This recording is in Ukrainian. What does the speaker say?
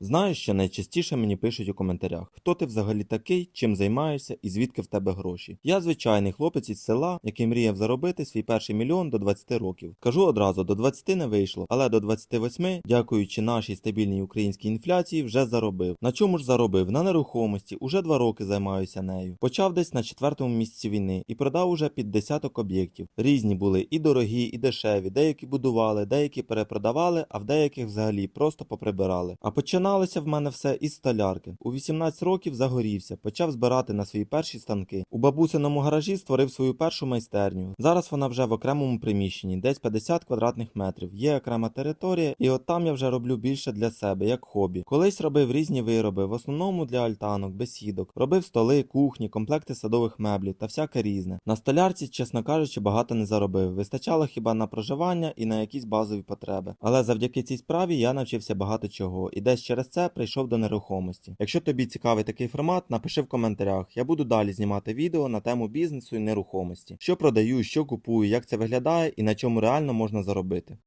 Знаю, що найчастіше мені пишуть у коментарях, хто ти взагалі такий, чим займаєшся і звідки в тебе гроші. Я звичайний хлопець із села, який мріяв заробити свій перший мільйон до 20 років. Кажу одразу, до 20 не вийшло, але до 28, дякуючи нашій стабільній українській інфляції, вже заробив. На чому ж заробив? На нерухомості. Уже два роки займаюся нею. Почав десь на четвертому місяці війни і продав уже під десяток об'єктів. Різні були і дорогі, і дешеві. Деякі будували, деякі перепродавали, а в деяких взагалі просто поприбирали. А починалося в мене все із столярки. У 18 років загорівся, почав збирати на свої перші станки. У бабусиному гаражі створив свою першу майстерню. Зараз вона вже в окремому приміщенні, десь 50 квадратних метрів. Є окрема територія, і от там я вже роблю більше для себе, як хобі. Колись робив різні вироби, в основному для альтанок, бесідок. Робив столи, кухні, комплекти садових меблів та всяке різне. На столярці, чесно кажучи, багато не заробив. Вистачало хіба на проживання і на якісь базові потреби. Але завдяки цій справі я навчився багато чого, і десь через це прийшов до нерухомості. Якщо тобі цікавий такий формат, напиши в коментарях. Я буду далі знімати відео на тему бізнесу і нерухомості, що продаю, що купую, як це виглядає і на чому реально можна заробити.